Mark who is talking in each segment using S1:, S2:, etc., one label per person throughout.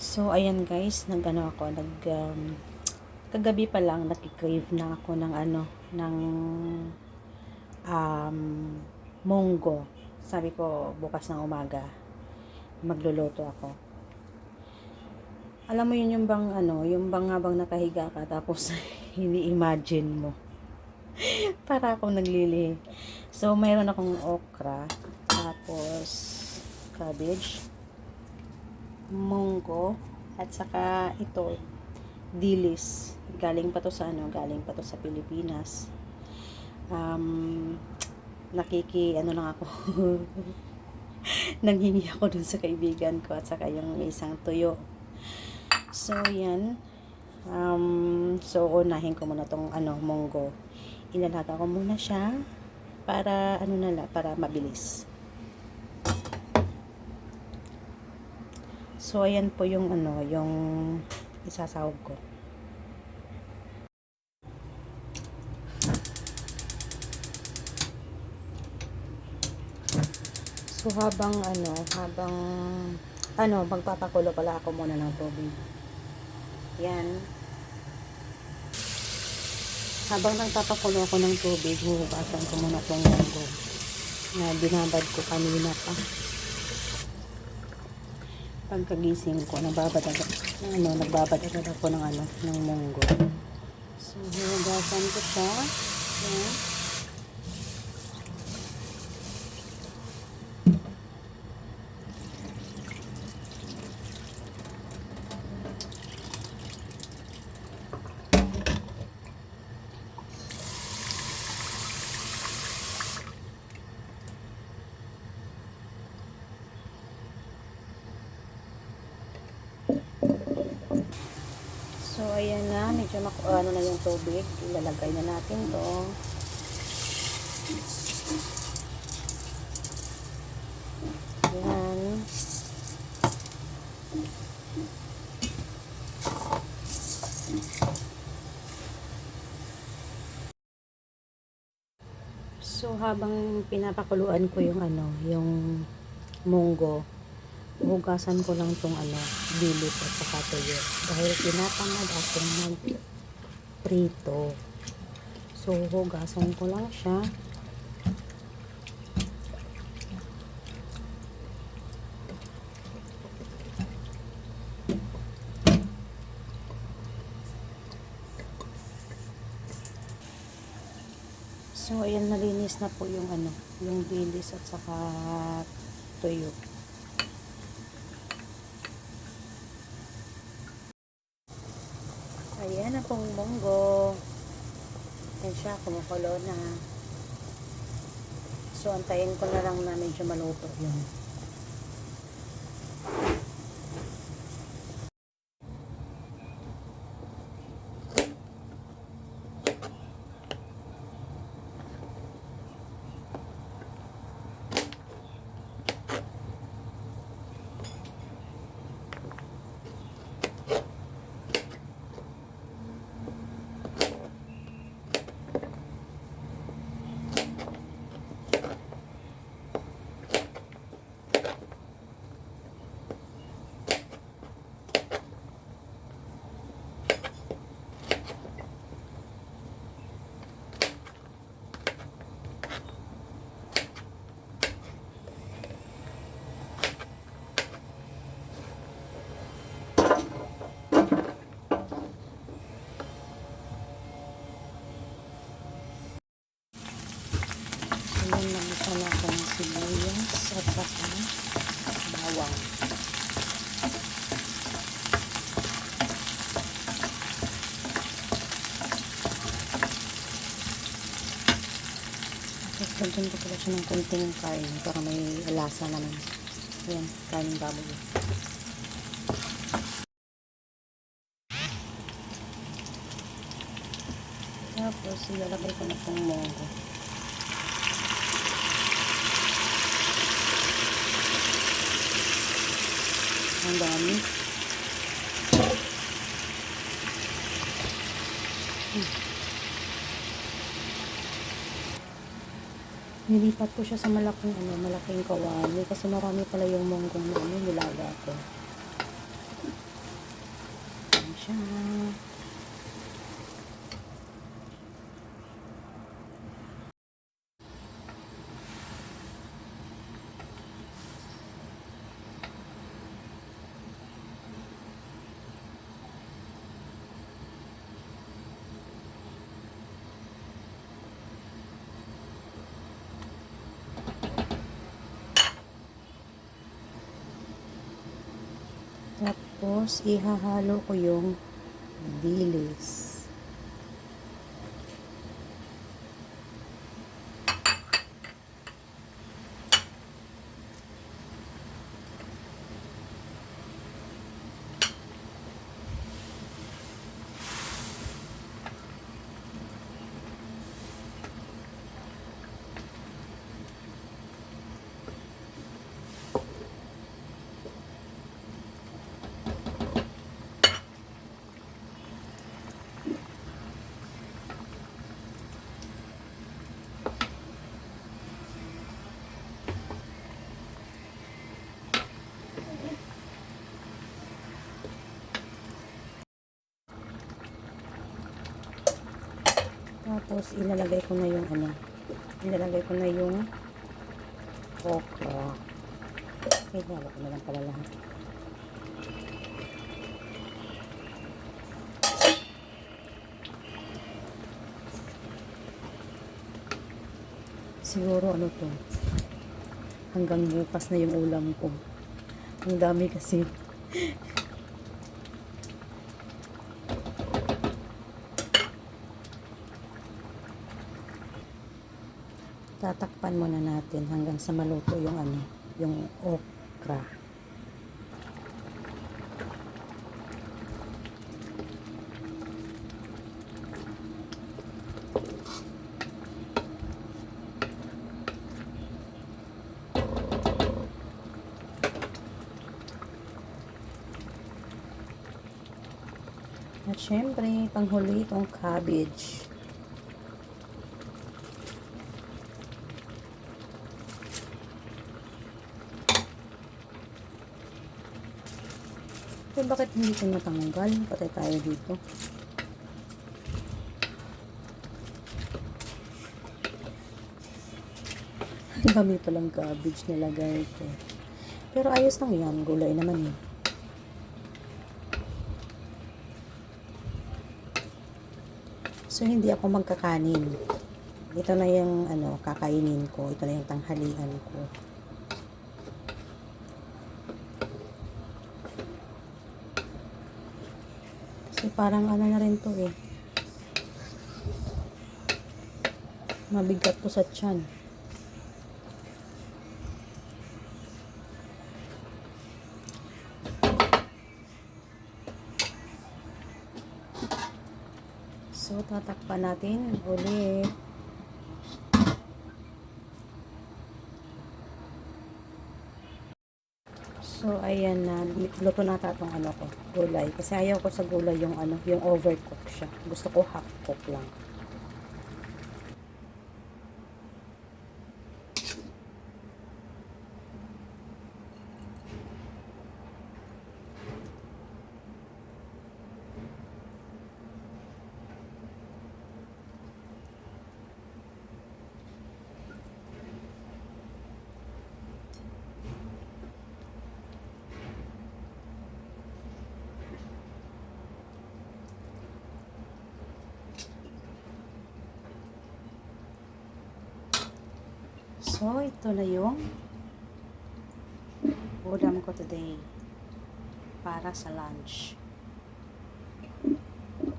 S1: So, ayan guys, nag-ano ako, nag, um, kagabi pa lang, nakikrave na ako ng ano, ng, um, munggo. Sabi ko, bukas ng umaga, magluluto ako. Alam mo yun yung bang, ano, yung bang habang nakahiga ka, tapos, ini-imagine mo. Para akong naglili. So, mayroon akong okra, tapos, cabbage, munggo at saka ito dilis. Galing pa to sa ano galing pa to sa Pilipinas. Um, nakiki ano lang ako nanghingi ako dun sa kaibigan ko at saka yung isang tuyo. So yan. Um, so unahin ko muna tong ano munggo. Ilalaga ko muna siya para ano na para mabilis So, ayan po yung ano, yung isasahog ko. So, habang ano, habang ano, magpapakulo pala ako muna ng tubig. Yan. Habang nagpapakulo ako ng tubig, huhugasan ko muna tong munggo na binabad ko kanina pa pagkagising ko, nagbabad agad, ano, nagbabad agad ako ng ano, ng munggo. So, hugasan ko siya. Yan. So, ayan na. Medyo mak ano na yung tubig. Ilalagay na natin to. Ayan. So, habang pinapakuluan ko yung ano, yung munggo, hugasan ko lang tong ano, dilis at saka tuyo. Dahil tinatamad akong mag prito. So, hugasan ko lang siya. So, ayan, nalinis na po yung ano, yung dilis at saka tuyo. Ayan na pong munggo. Ayan siya, kumukulo na. So, antayin ko na lang na medyo maluto yun. Ayan, nagisa na ako ng sibuyas at saka bawang. Tapos lagyan ko pala siya ng konting kain para may lasa naman. Ayan, kain baboy. Tapos, ilalagay ko na itong munggo. Ang dami. nilipat ko siya sa malaking ano, malaking kawali kasi marami pala yung monggong na ano, nilaga ko. Ayan siya. Tapos, ihahalo ko yung dilis. Tapos, ilalagay ko na yung ano, ilalagay ko na yung okra. Wait, wala ko na lang pala lahat. Siguro ano to, hanggang bukas na yung ulam ko. Ang dami kasi. tatakpan muna natin hanggang sa maluto yung ano, yung okra. At syempre, panghuli itong cabbage. Eh, bakit hindi ko natanggal? Patay tayo dito. Dami palang cabbage nilagay ko. Pero ayos lang yan. Gulay naman eh. So, hindi ako magkakanin. Ito na yung ano, kakainin ko. Ito na yung tanghalian ko. Kasi parang ano na rin to eh. Mabigat to sa tiyan. So, tatakpan natin ulit. So, ayan na. Luto na ata itong ano ko, gulay. Kasi ayaw ko sa gulay yung ano, yung overcook siya. Gusto ko half cook lang. So, ito na yung ulam ko today para sa lunch.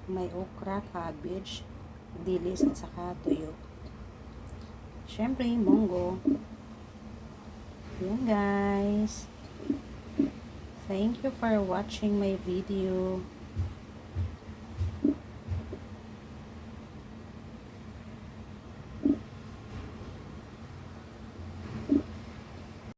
S1: May okra, cabbage, dilis at saka tuyo. Siyempre, munggo. Yan guys. Thank you for watching my video.